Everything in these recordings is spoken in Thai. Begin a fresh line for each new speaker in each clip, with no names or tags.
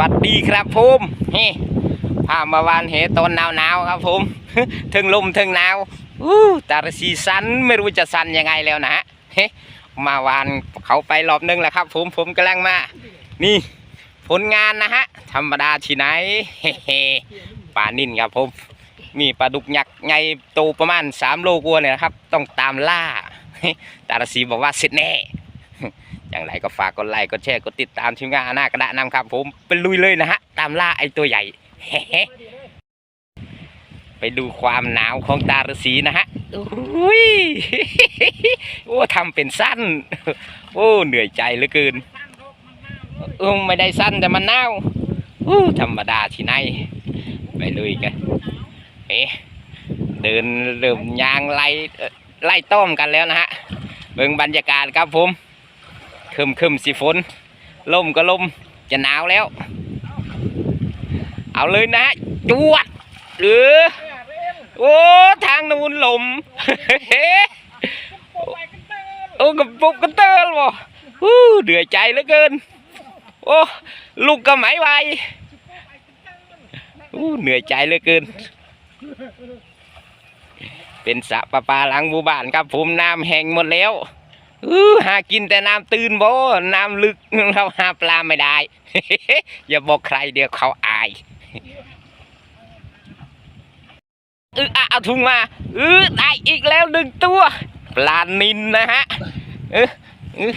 วัสดีครับผมนี่พามาวานเหตอนหนาวๆครับผมถึงลมถึงหนาวอู้ตารสีสันไม่รู้จะสันยังไงแล้วนะฮะเฮ้มาวานเขาไปรอบนึงแล้วครับ ผมผมกำลังมา นี่ผลงานนะฮะธรรมดาที่ไหนเฮ้ปลานิ่นครับผมมีปลาดุกยักษ์ไงโตประมาณ3โลกว่าเนี่ยครับ ต้องตามล่าตารสีบอกว่าเสร็จแน่ อย่างไรก็ฝากกดไลค์กดแชร์กดติดตามทีมงานหน้ากระดานำครับ ผมไปลุยเลยนะฮะตามล่าไอตัวใหญ่ไปดูความหนาวของตาฤาษีนะฮะอุ้ยโอ้ทำเป็นสั้น โอ้เหนื่อยใจเหลือเกินเออไม่ได้สั้นแต่มันหนาวอู้ธรรมดาที่ไหนไปลุยกันเอ๊ะเดินเริ่มยางไล่ไล่ต้อมกันแล้วนะฮะเบิ่งบรรยากาศครับผม คึมคึมสิฝนลมก็ลมจะหนาวแล้ว เอาเลยนะจวดเออโอ้ทางนู้นลมโอ้กับปุกกันเตอร์บ่ฮู้เดือดใจเหลือเกิน โอ้ลูกก็ไหมไหวอู้เหนื่อยใจเหลือเกิน เป็นสระประปาหลังหมู่บ้านครับผมน้ำแห้งหมดแล้ว อหากินแต่น้ำตื้นบ่ น้ำลึกเราหาปลาไม่ได้ อย่าบอกใครเดี๋ยวเขาอายเออเอาถุงมาเออได้อีกแล้วหนึ่งตัว ปลานินนะฮะเออเออ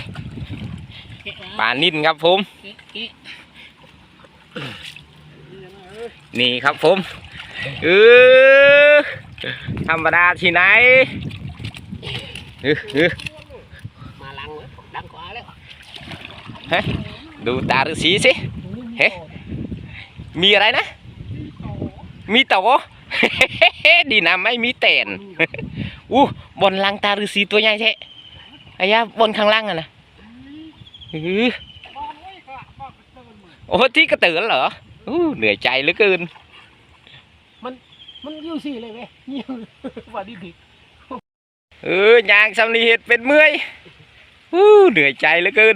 ปลานินครับผม นี่ครับผมเออธรรมดาที่ไหนเออเออ
มาลังเลยดังขวาแล้ว
ฮะดูตาฤาษีสิเฮ้มีอะไรนะ มีเต่าดีนะไม่มีเต่นอู้บนหลังตาฤาษีตัวใหญ่แท้ไอ้ยาบนข้างล่างอะนะอื้อโอ้ที่กระเตือนเหรออู้เหนื่อยใจเหลือเกิน
มันยิ้วสี่เลยเว้ยยิ้วว่าดีดี
เออยางสำลีเห็ดเป็นเมื่อยอู้เหนื่อยใจเหลือเกิน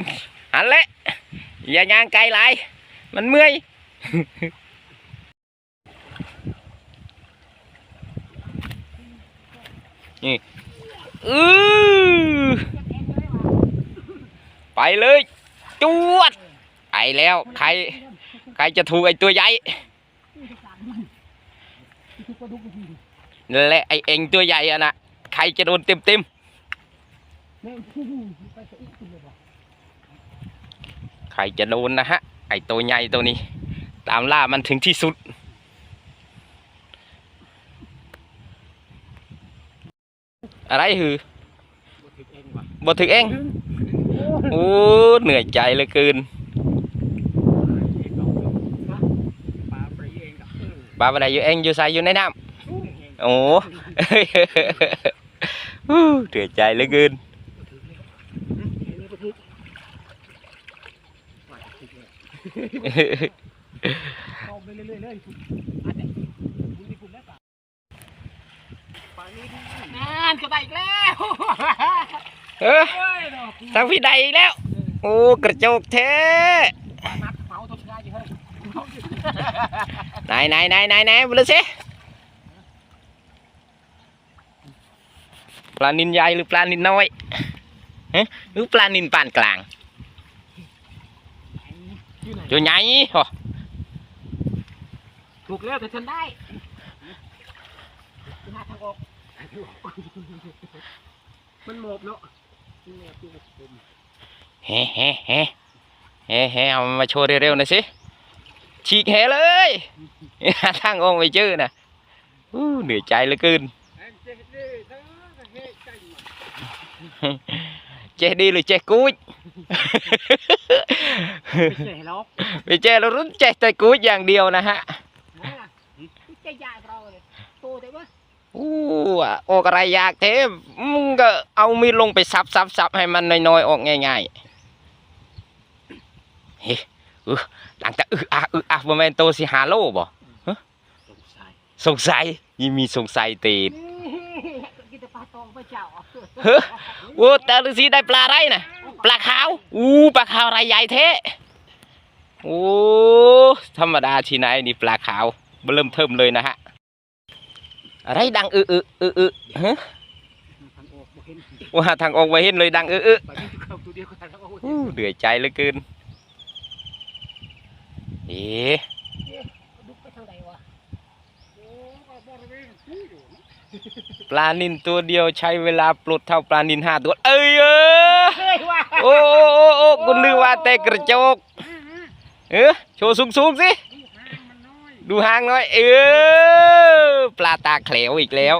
หันแหละอย่ายางไกลหลายมันเมื่อยนี่อือไปเลยจวดไปแล้วใครใครจะถูกไอ้ตัวใหญ่และไอ้เองตัวใหญ่อะนะใครจะโดนเต็มเต็ม
แม่งไปสะอีกเลยบ่
ๆใครจะโดนนะฮะ ไอตัวใหญ่ตัวนี้ ตามล่ามันถึงที่สุด อะไรหือ
บ่ถึงเองว่ะ
บ่ถึงเองโอ้เหนื่อยใจเหลือเกิน
ปลาปเองดอก
บาบอะไรอยู่เองอยู่ใส่อยู่ในน้ำโอ้เหนื่อยใจเหลือเกิน
เข้าไปเรื่อยๆเลยอันนี้คุณมีกลุ่มได้ปะปลานี้นานก็ได้อีกแล้ว
เออ
เฮ้ยดอก
ทางพี่ใดอีกแล้ว โอ้กระจกเท
ปลานัดเมาตัวชนะอยู่เฮ้ย
ไหนไหนไหนไหนไหนมาดูสิปลานินใหญ่หรือปลานินน้อยฮะหรือปลานินปานกลาง
อยู่ไหน
ตัวใหญ่โอ้
ถูกแล้วแต่ฉันได้หาทางออก มันหมอบเนาะมันหมอบอยู่กับผม
เฮ้เฮ้เฮ้เฮ้เฮ้เอามาโชว์เร็วๆหน่อยสิฉีกแหเลยหาทางออกไม่เจอนะอู้เหนื่อยใจเหลือเกิน เจดีหรือเจกุ้ย
ไม่ใช่หรอก
ไปเจเรารุ่นเจแต่กุ้ยอย่างเดียวนะฮะ
นะจะยากเราเลยโตแต่ว่า
อู้อะออกอะไรยากเทมมึงก็เอามีดลงไปซับซับซับให้มันน้อยๆออกง่ายๆเฮ้เออหลังจากอึอะอึอะบ่แม่นโตสิหาโลบ่
สงสัย
สงสัยยิ่งมีสงสัยตีด
เจ้า
เฮ้อโอ้แต่ฤาษีได้ปลาอะไรนะปลาขาวอู้ปลาขาวอะไรใหญ่เทโอ้ธรรมดาที่ไหนนี่ปลาขาวเริ่มเทิมเลยนะฮะอะไรดังอึอึอึอึฮะ
ทางออกบ่เห็น
ว่าทางออกไปเห็นเลยดังอึอึ
ไปนี่เข้าตัวเดียวก็ทางออกบ่เห็น
อู้เดือดใจเหลือเกินเอ๊ะ
ดุกไปทางใดวะโอ้บ่ระเวงอู้อยู่
ปลานินตัวเดียวใช้เวลาปลดเท่าปลานินห้าตัว เอ้ยเออโอ้โอ้โอ้โอ้คุณลือว่าแต่กระจก เออโชว์สูงสูงสิ
ดูหางน้อย
เออปลาตาแขลวอีกแล้ว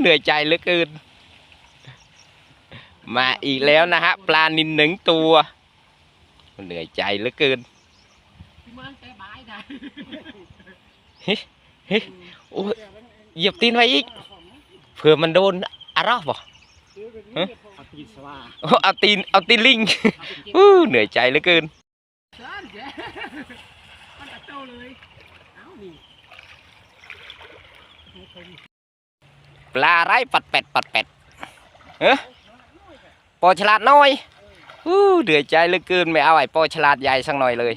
เหนื่อยใจเหลือเกิน มาอีกแล้วนะฮะ ปลานินหนึ่งตัวเหนื่อยใจเหลือเกินเฮ้ยเฮ้ยโอ้ยเหยียบตีนไว้อีก เผื่อมันโดนอะไรบ่ ฮะ
เอาตีนสว่า
โอ้เอาตีนเอาตีนลิงอู้เหนื่อยใจเหลือเกิน
ซ่านแกมันจะโตเลยเอ้านี่
ปลาไรปัดเป็ดปัดเป็ดเฮ้ปอฉลาดน้อยอู้เดือดใจเหลือเกินไม่เอาไอ้ปอฉลาดใหญ่สักหน่อยเลย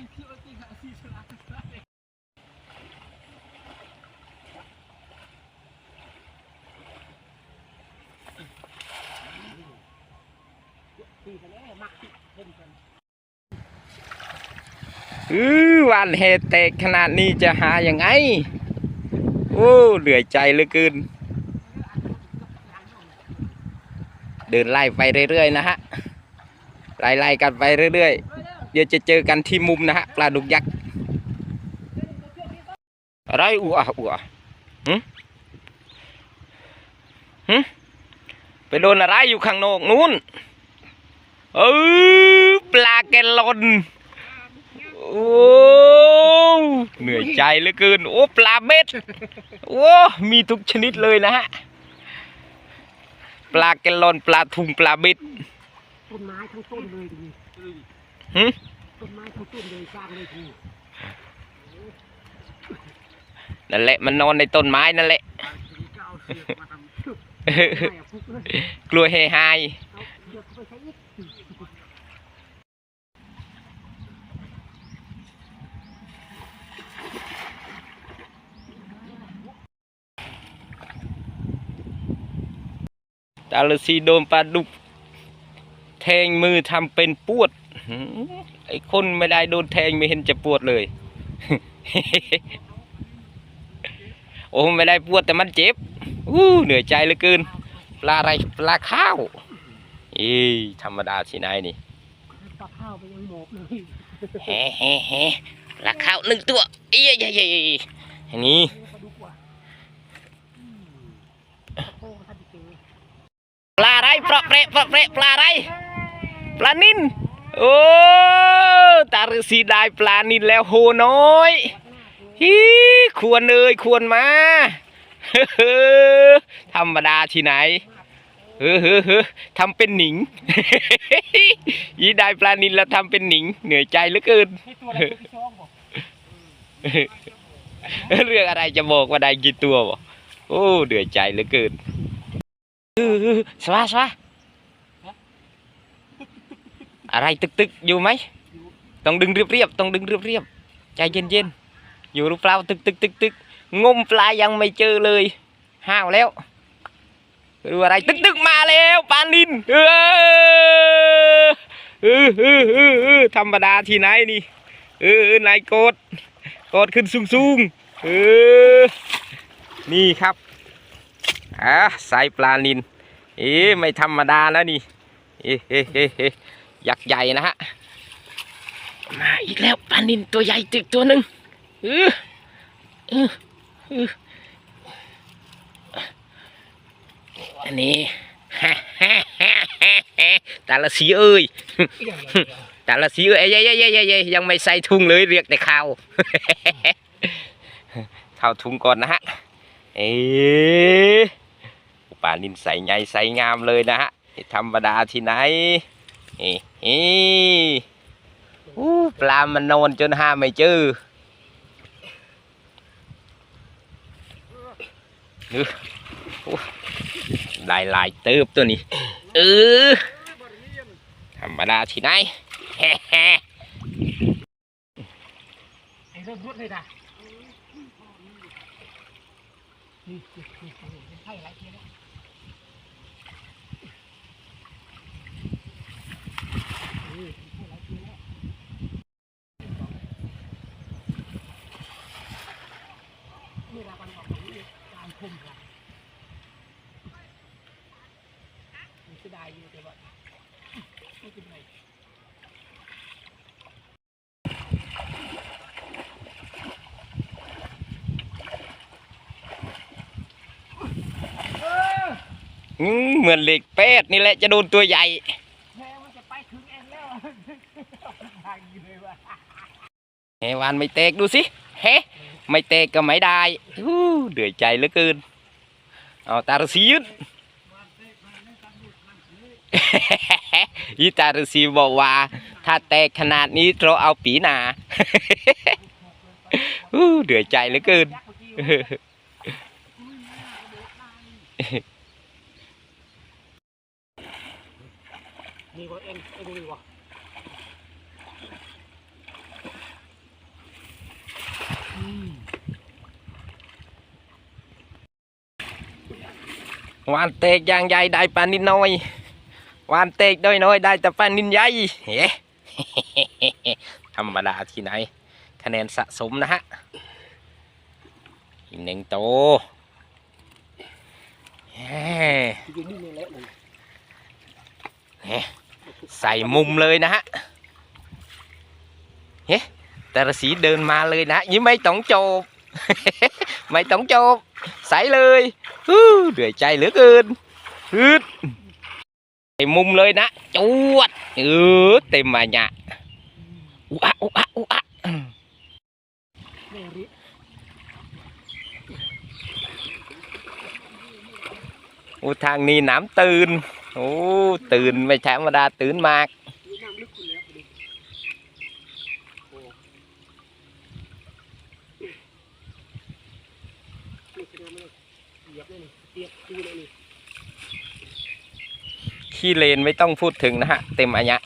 ตีกันแล้วมักเห็นกัน
อือวันเหตุแตกขนาดนี้จะหาอย่างไง โอ้เหนื่อยใจเหลือเกิน เดินไล่ไปเรื่อยๆนะฮะ ไล่ๆกันไปเรื่อยๆ เดี๋ยวจะเจอกันที่มุมนะฮะปลาดุกยักษ์อะไรอัวอัวหึหึไปโดนอะไรอยู่ข้างนอกนู้น เออปลาแกลลอนโอ้เหนื่อยใจเหลือเกิน โอ้ปลาเม็ดโอ้มีทุกชนิดเลยนะฮะปลาแกลลอนปลาทุงปลาเม็ด
ต้นไม้ทั้งต้นเลยที
หึ
ต้นไม้ทั้งต้นเลยสร้างเลยที
นั่นแหละมันนอนในต้นไม้นั่นแหละ
ก็เอาเสือกมาทำไม่อะฟุกเลย
กลัวเฮฮาย
เอาเสือกเข้าไปใช้อีก
ตาลสีโดนปลาดุก แทงมือทำเป็นปวดหือไอ้คนไม่ได้โดนแทงไม่เห็นจะปวดเลย โอ้ไม่ได้ปวดแต่มันเจ็บอู้เหนื่อยใจเหลือเกิน ปลาอะไรปลาข้าวอีธรรมดาที่ไหนนี่
ปลาข้าวไปยังหมอบเลย
แฮ่แฮ่แฮ่ปลาข้าวหนึ่งตัวเอ้ยเอ้ยเอ้ยเอ้ยอันนี้
ปลาดุกว่ะอืมปลาโป้ท่านเจอ
ปลาอะไรปลาเปรปลาเปรปลาอะไรปลานินโอ้ตาฤาษีได้ปลานินแล้วโหน้อยฮีควรเลยควรมาเฮ้อธรรมดาที่ไหนเฮ้อเฮ้อเฮ้อทำเป็นหนิงยีได้ปลานินแล้วทำเป็นหนิง เหนื่อยใจเหลือเกินเรื่องอะไรจะบอกว่าได้กี่ตัวบ่โอ้เดือดใจเหลือเกิน เออสวาสวาอะไรตึกตึกๆอยู่ไหมต้องดึงเรียบเรียบๆต้องดึงเรียบเรียบๆใจเย็นเย็นอยู่รือเปล่าตึกตึกตึกตึกงมปลายังไม่เจอเลยห้าวแล้วดูอะไรตึกตึกมาแล้วปลานินเออเออเออเออธรรมดาที่ไหนนี่เออเออนายโกดกดขึ้นสูงสูงๆเออนี่ครับ อ่าสายปลานินเอ๊ะไม่ธรรมดาแล้วนี่เอ๊ะเอ๊ะเอ๊ะยักษ์ใหญ่นะฮะมาอีกแล้วปลานินตัวใหญ่ตึกตัวหนึ่งเออเออเอออันนี้ตาละสีเอ้ยต่ละสีเอ้ยย้ยย้ยย้ยเย้ยยังไม่ใส่ถุงเลยเรียกแต่ข้าวเข้าถุงก่อนนะฮะเอ๊ ปลานินใสใหญ่ใสงามเลยนะฮะธรรมดาที่ไหนเอ๊ะเอ๊ะอู้ปลามันนอนจนห้าไม่เจอเออโอ้หลายหลายเติบตัวนี้เออธรรมดาที่ไหนแฮ่แฮ่
ไอ้เริ่มรวดเลยนะนี่นี่นี่นี่ให้หลายทีแล้วนี่ให้หลายทีแล้วนี่เรากำลังออกไปนี่ การคุมกันมันเสียดายอยู่แต่ว่าไม่เป็นไร
เหมือนเหล็กเป็ดนี่แหละจะโดนตัวใหญ่
เองแล้วทางนี้เลยว่ะ
เฮวานไม่เตกดูสิ เฮ้ ไม่เตกก็ไม่ได้เดือดใจเหลือเกิน เอาตาฤาษียึดอีตาฤาษีบอกว่า ถ้าแตกขนาดนี้เราเอาปีหนาเดือดใจเหลือเกิน
มีคนี่ว่าเอ็งเอ็งนี่วะ
วานเตกย่างใหญ่ได้ปลานิดน้อยวานเตกด้อยน้อยได้แต่ปลานินใหญ่เฮ้ธรรมดาที่ไหน คะแนนสะสมนะฮะอีกหนึ่งโตวเฮ้ใส่มุมเลยนะฮะเฮ้ แต่ละสีเดินมาเลยนะยิ้มไม่ต้องโจบ ไม่ต้องโจบ ใส่เลยฮู้เดือดใจเหลือเกินฮึดใส่มุมเลยนะจวดเออเต็มมาเนี่ยอุอะอุอะอุอะอ้ทางนี้น้ำตื่นโอ้ตื่นไม่ใช่ธรรมดาตื่นมาก
คุณแล้วดิโอ้นี่คือน้ำเลยเหยียบเลยนี่เตียบดูเลยนี่
ขี้เลนไม่ต้องพูดถึงนะฮะ เต็มอันยะ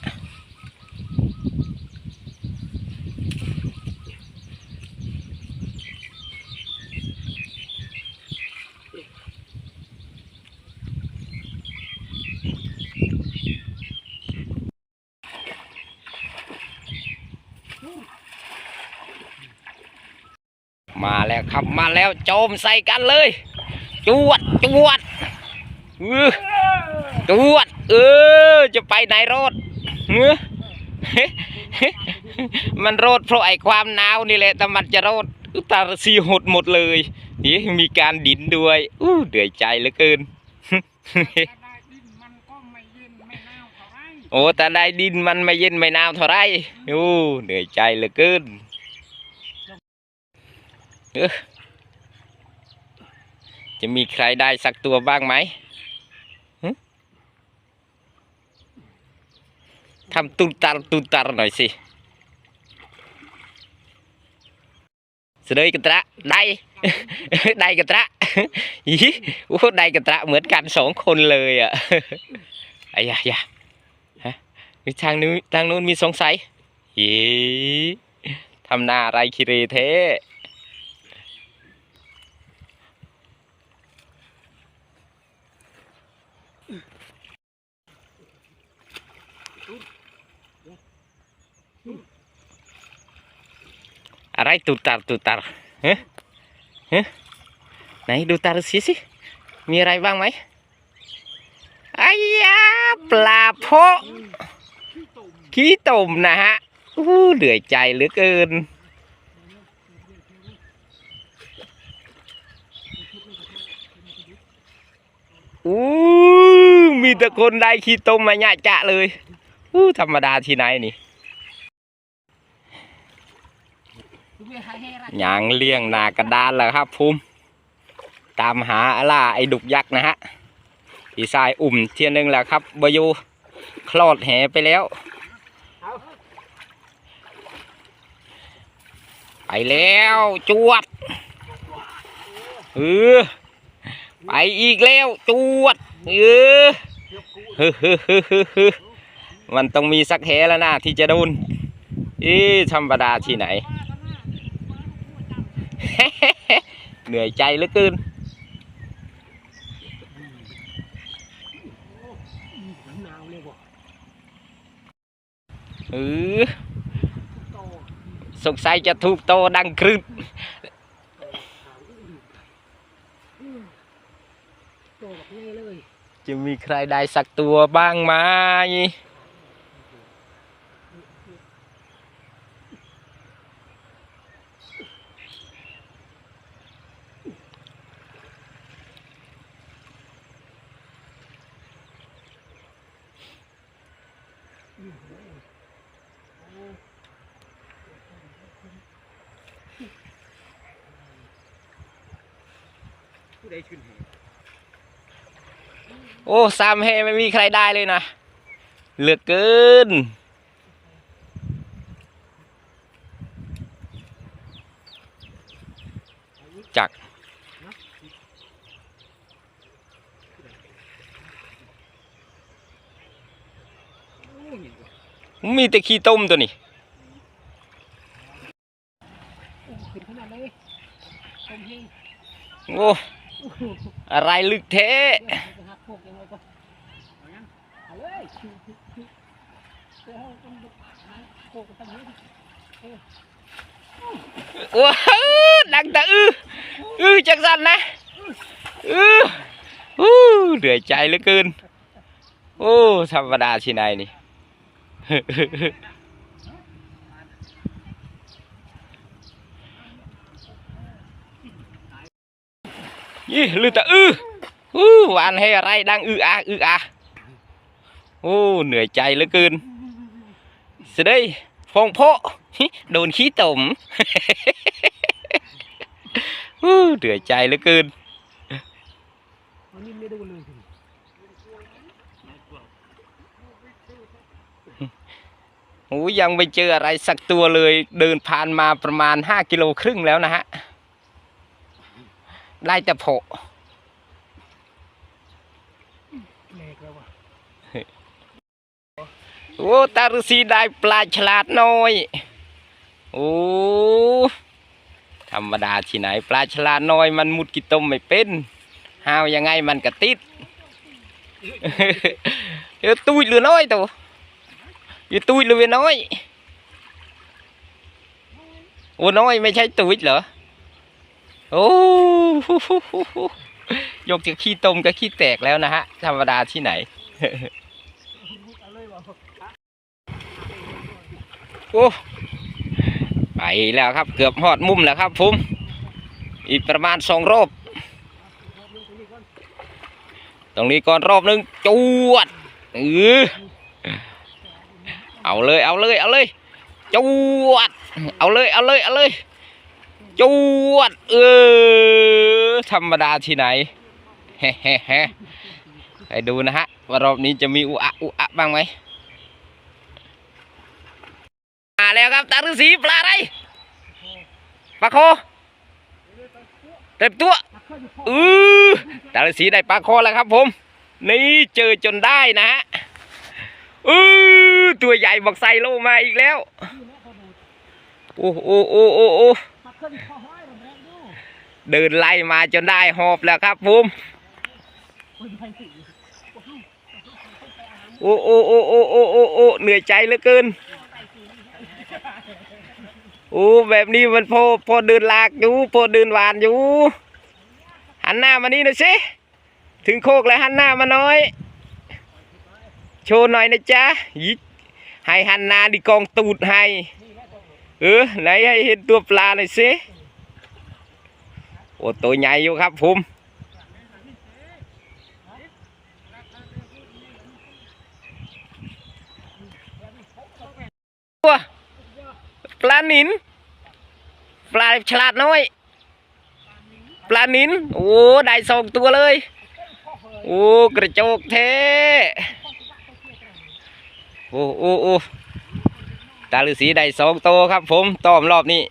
มาแล้วครับมาแล้วโจมใส่กันเลย จวด จวดอื้อตรวจเออ จะไปไหนรถเนื้อมันรถเพราะไอ้ความหนาวนี่แหละแต่มันจะรถอุยตาสีหดหมดเลยนี่มีการดินด้วยอู้เดือดใจเหลือเกิน
ได้ดินมันก็ไม่เย็นไม่หนาวเท่าไร
โอ้แต่ได้ดินมันไม่เย็นไม่หนาวเท่าไรอู้เหนื่อยใจเหลือเกินเอ้อ จะมีใครได้สักตัวบ้างไหมทำตุนตารตุนตารหน่อยสิเสดยกระตระได้ได้กระตระอีโอ้ได้กระตระเหมือนกันสองคนเลยอะไอ้ยะยะมีทางนู้นทางนู้นมีสงสัยยีทำหน้าไรคิเรเท อะไรตุตารตุตารเฮ้เฮ้ไหนดูตาสิสิ มีอะไรบ้างไหมไอ้ยาปลาโพขี้ตุ่มนะฮะอู้เหลือใจเหลือเกิน อู้มีแต่คนได้ขี้ต้มมาญะจะเลยอู้ธรรมดาที่ไหนนี่
ดูไม่หา ยแห่ไร
ยางเลี้ยงนากระดานแล้วครับภูมิตามหาอะล่าไอ้ดุกยักษ์นะฮะอีสายอุ่มเทียนหนึ่งแล้วครับบอยูคลอดแหไปแล้ว
เอา
ไปแล้วจวดเออไปอีกแล้วจวดเออฮึฮึฮึฮึฮึมันต้องมีสักแหแล้วนะที่จะโดนอ๊ะธรรมดาที่ไหน เหนื่อยใจเหลือเกิน
หนาวเลยบ่
เออ
โต
สงสัยจะถูกโตดังครึด
โตแบบนี้เลย
จะมีใครได้สักตัวบ้างไหม
ผู้ใดชื่นแห
โอ้สามเฮไม่มีใครได้เลยนะ เหลือเกิน จัก
โอ้ยเห็นบ่
มีแต่ขี้ต้มตัวนี้
โอ้
อะไรลึกเทะ
ว้า
วดังแต่อื้ออื้อจังสันนะอื้ออู้เหนื่อยใจเหลือเกิน โอ้ ธรรมดาที่ไหนนี่ ยี่ลือแต่อื้ออู้หวานให้อะไรดังอื้ออาอื้ออาโอ้เหนื่อยใจเหลือเกินเสด็จฟองโพโดนขี้ตมอู้เหนื่อยใจเหลือเกินโอ้ยังไม่เจออะไรสักตัวเลย เดินผ่านมาประมาณห้ากิโลครึ่งแล้วนะฮะ ได้แต่โผะ
แหลกแล้วว่ะ
โอ้ตาฤาษีได้ปลาฉลาดน้อย โอ้ธรรมดาที่ไหน ปลาฉลาดน้อยมันมุดกิตมไม่เป็นหาวยังไงมันก็ติดเออตุ้ยหรือน้อยตัวอยู่ตุ้ยหรือเวยน้อยโอ้น้อยไม่ใช่ตุ้ยเหรอ โอ้ยกจากขี้ต้มก็ขี้แตกแล้วนะฮะ ธรรมดาที่ไหน โอ้ไปแล้วครับ เกือบหอดมุมแล้วครับผมอีกประมาณสองรอบ ตรงนี้ก่อนรอบหนึงจวดเออเอาเลยเอาเลยเอาเลยจวด เอาเลยเอาเลยเอาเลย จวด เออ ธรรมดาที่ไหนเฮ้เฮ้เฮ้ไปดูนะฮะ ว่ารอบนี้จะมีอุอะอุอะบ้างไหมมาแล้วครับตาฤาษีปลาอะไรปลาโคเต็มตัวอือตาฤาษีได้ปลาคอแล้วครับผม นี่เจอจนได้นะฮะอือตัวใหญ่บอกใส่โลมาอีกแล้ว โอ้โอ้โอ้โอ้ เดินไล่มาจนได้หอบแล้วครับผม
คนไทยสิ
โอ้โอ้โอ้โอ้โอ้โอ้โอ้เหนื่อยใจเหลือเกินโอ้แบบนี้มันพอพอเดินลากอยู่พอเดินหวานอยู่ หันหน้ามานี่หน่อยสิถึงโคกแล้วหันหน้ามาน่อย โชว์หน่อยนะจ๊ะยิให้หันหน้าดิกองตูดให้ เออไหนให้เห็นตัวปลาหน่อยสิโอ้ตัวใหญ่อยู่ครับผมตัวปลาหนินปลาฉลาดน้อย ปลาหนินโอ้ได้สองตัวเลย โอ้กระโจกเทโอ้โอ้โอ้ ตาฤาษีได้สองโตครับ ผมต้อมรอบนี้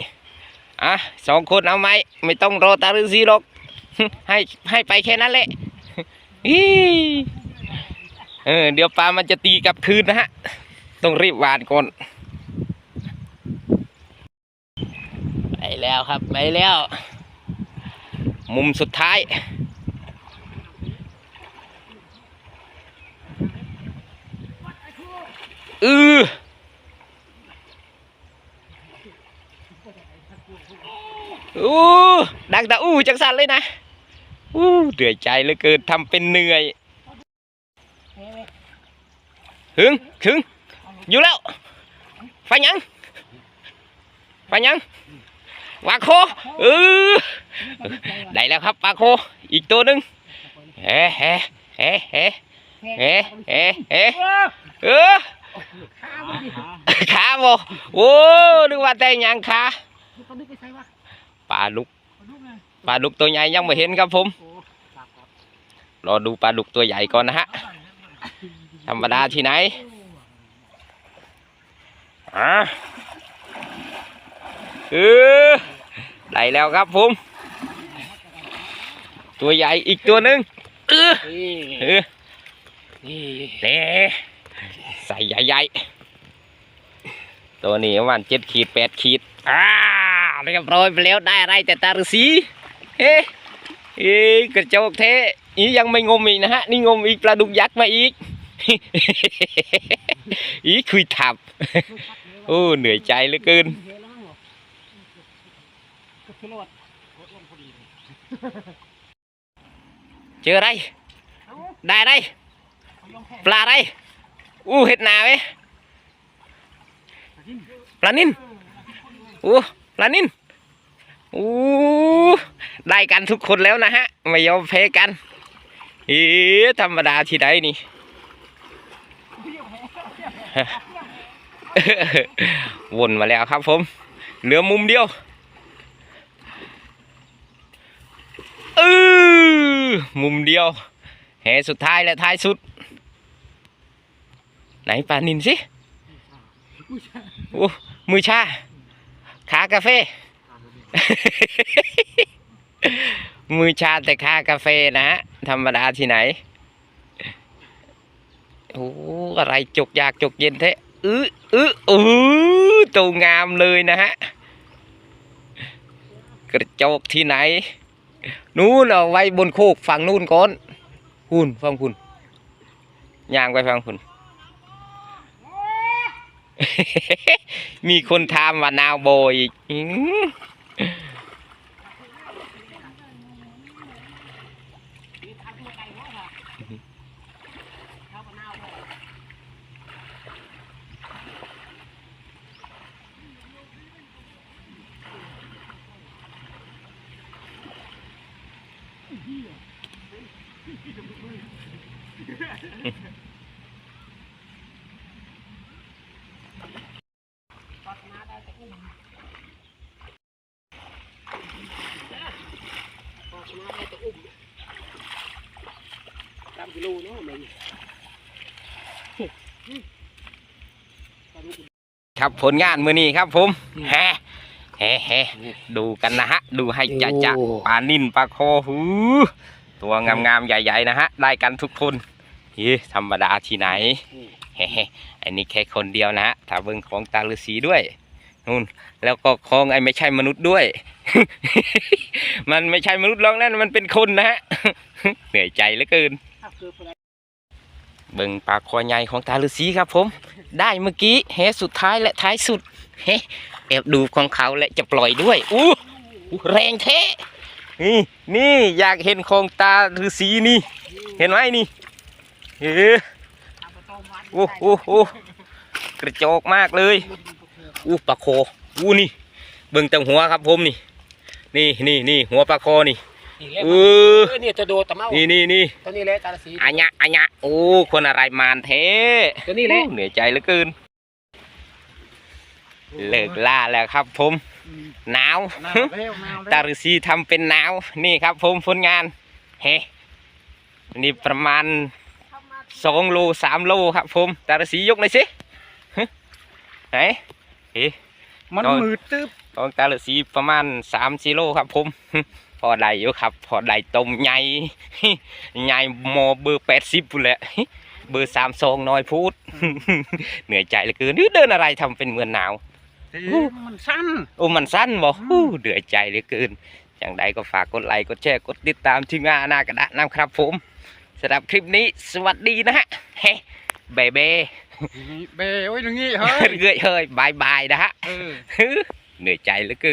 อะสองคนเอาไหมไม่ต้องรอตาฤาษีหรอกให้ให้ไปแค่นั้นแหละอีเออเดี๋ยวปลามันจะตีกลับคืนนะฮะ ต้องรีบหวานก่อนไปแล้วครับไปแล้ว มุมสุดท้ายอือ อู้ดังต่อู้จังสันเลยนะอู้เหนื่อยใจเหลือเกินทำเป็นเหนื่อยถึงถึงอยู่แล้วไปยังไปยังปลาโคเออได้แล้วครับปลาโค อีกตัวหนึ่งเฮ้เฮ้เฮ้เฮ้เฮ้เฮ้เฮ้เออ
ขาวดิ
ขาบ่โอ้นึกว่าแต่ยังขา
เขาดึกไปใส่วะ
ปลาดุก
เขาดึกไง
ปลาดุกตัวใหญ่ยังไม่เห็นครับผม
โอ้หลับครับ
รอดูปลาดุกตัวใหญ่ก่อนนะฮะธรรมดาที่ไหนอ่าเออได้แล้วครับผม ตัวใหญ่อีกตัวหนึ่งเออ
นี่
เออ
นี่
เน่ใส่ใหญ่ๆตัวนี้ประมาณเจ็ดขีดแปดขีดอ่า เรียบร้อยไปแล้วได้อะไรแต่ตาฤาษีเฮ้เอ้ยกระโจกเทนี่ยังไม่งมอีกนะฮะนี่งมอีกปลาดุกยักษ์มาอีกอีคุยถับโอ้เหนื่อยใจเหลือเกิน
เจ
ออะได้ได้อะไรปลาอะไรอู้เห็ดนาไหมปลานิ่นอู้ ปลานินอู้ได้กันทุกคนแล้วนะฮะ ไม่ยอมแพ้กัน เอ๊ะธรรมดาที่ใดนี่วนมาแล้วครับผมเหลือมุมเดียวเออมุมเดียวแหสุดท้ายและท้ายสุด ไหนปลานินสิโอ้มือชา ขากาแฟ มือชาแต่ขากาแฟนะฮะธรรมดาที่ไหนโอ้อะไรจกอยากจกเย็นแท้อื้ออื้ออื้อตัวงามเลยนะฮะกระจกที่ไหน นู้นเอาไว้บนโคกฝั่งนู้นก่อนคุณฟังคุณย่างไปฟังคุณ มีคนถามว่านาวโบอีกอื้อ
ข้าวมะนาวเลย ปักนาได้แต่อุ้มปักนาได้แต่อุ้มตามกิโลเนาะมัน
ครับผลงานมือนี้ครับผมแฮะแฮะแฮะดูกันนะฮะ ดูให้จะจะ
โอ้
ปลานิ่นปลาโคหูตัวงามๆใหญ่ๆนะฮะ ได้กันทุกคนเฮ้ธรรมดาที่ไหนเฮ้ๆอันนี้แค่คนเดียวนะฮะถ้าเบิ่งของตาฤาษีด้วย นู่นแล้วก็ของไอ้ไม่ใช่มนุษย์ด้วย มันไม่ใช่มนุษย์หรอกนั่นมันเป็นคนนะฮะเหนื่อยใจเหลือเกิน
ถ้าคือไปได้
เบิ่งปลาคอใหญ่ของตาฤาษีครับผม ได้เมื่อกี้เฮสุดท้ายและท้ายสุดเฮแอบดูของเขาและจะปล่อยด้วยอู้อู้แรงเทนี่นี่อยากเห็นของตาฤาษีนี่ เห็นไหมนี่เฮ้โอ้โอ้โอ้กระจอกมากเลย อู้ปลาโคอู้นี่เบิ่งแต่หัวครับผมนี่ นี่นี่นี่หัวปลาโคนี่
นี่แหละ
เอ
เอ
อ
อเนี่ยจะโดดตะเมา
นี่นี่นี่
ตัวนี้แหละตาลสี
อัญญะอัญญะโอ้คนอะไรมานเท
ตัวนี้แหละ
เหนื่อยใจเหลือเกินเลิกล่าแล้วครับผมหนาว
นาวแล้วนาวแล้ว
ตาฤาษีทำเป็นหนาวนี่ครับผมผลงาน เฮ้นี่ประมาณสองโลสามโลครับผมตาฤาษียกหน่อยสิฮะไหน
มันมืดตึ๊บ
ตองตาเหลือสีประมาณสามกิโลครับผม พอได้อยู่ครับ พอได้ตมใหญ่ใหญ่มอเบอร์แปดสิบแหละเบอร์สามซองน้อยพูด เหนื่อยใจเหลือเกินเดินอะไรทำเป็นเมือนหนาว
มันสั้น
โอ้มันสั้นบอกเนื่อยใจเหลือเกิน อย่างใดก็ฝากกดไลค์กดแชร์กดติดตามทีมงานนากระดานนะครับผมสำหรับคลิปนี้สวัสดีนะฮะเฮ้เบเบ้
เบโอยตรงนี้เฮ้ย
เงยเฮ้ยบายบายนะฮะเหนื่อยใจเหลือเกิน